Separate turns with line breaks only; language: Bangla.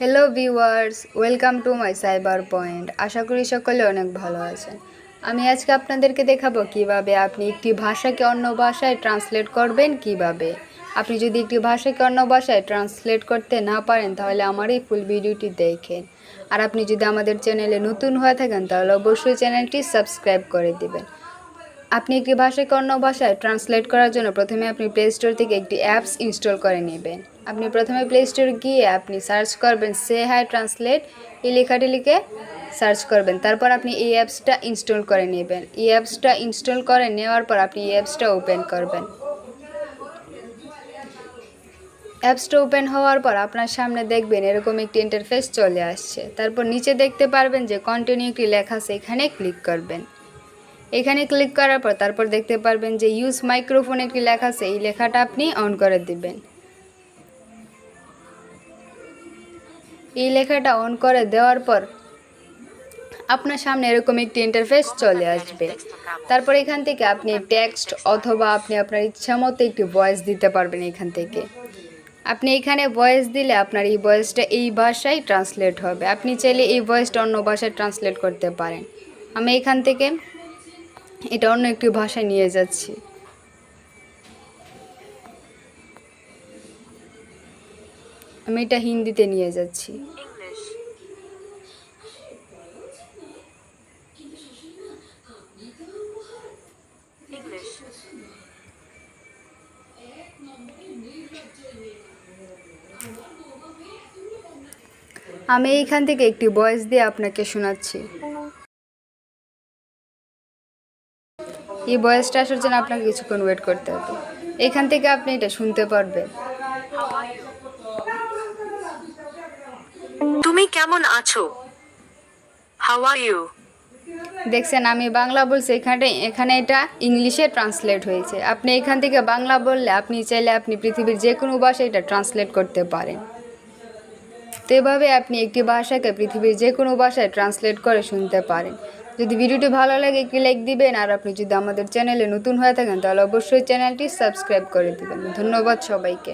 Hello viewers welcome to my cyber point আশা করি সকলে অনেক ভালো আছেন। আমি আজকে আপনাদেরকে দেখাবো কীভাবে আপনি একটি ভাষাকে অন্য ভাষায় ট্রান্সলেট করবেন কীভাবে। আপনি যদি একটি ভাষাকে অন্য ভাষায় ট্রান্সলেট করতে না পারেন, তাহলে আমার এই ফুল ভিডিওটি দেখেন। আর আপনি যদি আমাদের চ্যানেলে নতুন হয়ে থাকেন, তাহলে অবশ্যই চ্যানেলটি সাবস্ক্রাইব করে দিবেন। আপনি একটি ভাষাকে অন্য ভাষায় ট্রান্সলেট করার জন্য প্রথমে আপনি প্লে স্টোর থেকে একটি অ্যাপস ইনস্টল করে নেবেন। আপনি প্রথমে প্লে স্টোর গিয়ে আপনি সার্চ করবেন সে হাই ট্রান্সলেট এই লেখাটি লিখে সার্চ করবেন। তারপর আপনি এই অ্যাপসটা ইনস্টল করে নেবেন। এই অ্যাপসটা ইনস্টল করে নেওয়ার পর আপনি এই অ্যাপসটা ওপেন করবেন। অ্যাপসটা ওপেন হওয়ার পর আপনার সামনে দেখবেন এরকম একটি ইন্টারফেস চলে আসছে। তারপর নিচে দেখতে পারবেন যে কন্টিনিউ একটি লেখা আছে, এখানে ক্লিক করবেন। এখানে ক্লিক করার পর তারপর দেখতে পারবেন যে ইউজ মাইক্রোফোন একটি লেখা আছে, এই লেখাটা আপনি অন করে দিবেন। এই লেখাটা অন করে দেওয়ার পর আপনার সামনে এরকম একটি ইন্টারফেস চলে আসবে। তারপর এখান থেকে আপনি টেক্সট অথবা আপনি আপনার ইচ্ছা মতো একটি ভয়েস দিতে পারবেন এখান থেকে। আপনি এখানে ভয়েস দিলে আপনার এই ভয়েসটা এই ভাষায় ট্রান্সলেট হবে। আপনি চাইলে এই ভয়েসটা অন্য ভাষায় ট্রান্সলেট করতে পারেন। আমি এখান থেকে এটা অন্য একটি ভাষায় নিয়ে যাচ্ছি আমি এটা হিন্দিতে নিয়ে যাচ্ছি. আমি এইখান থেকে একটি ভয়েস দিয়ে আপনাকে শোনাচ্ছি এই ভয়েসটা আসার জন্য আপনাকে কিছুক্ষণ ওয়েট করতে হবে। এখান থেকে আপনি এটা শুনতে পারবেন?
তুমি কেমন আছো? হাউ আর ইউ
দেখছেন আমি বাংলা বলছি এখানে এখানে এটা ইংলিশে ট্রান্সলেট হয়েছে। আপনি এখান থেকে বাংলা বললে আপনি চাইলে আপনি পৃথিবীর যে কোনো ভাষায় এটা ট্রান্সলেট করতে পারেন। তো এভাবে আপনি একটি ভাষাকে পৃথিবীর যে কোনো ভাষায় ট্রান্সলেট করে শুনতে পারেন। যদি ভিডিওটি ভালো লাগে, একটি লাইক দিবেন, আর আপনি যদি আমাদের চ্যানেলে নতুন হয়ে থাকেন, তাহলে অবশ্যই চ্যানেলটি সাবস্ক্রাইব করে দেবেন। ধন্যবাদ সবাইকে।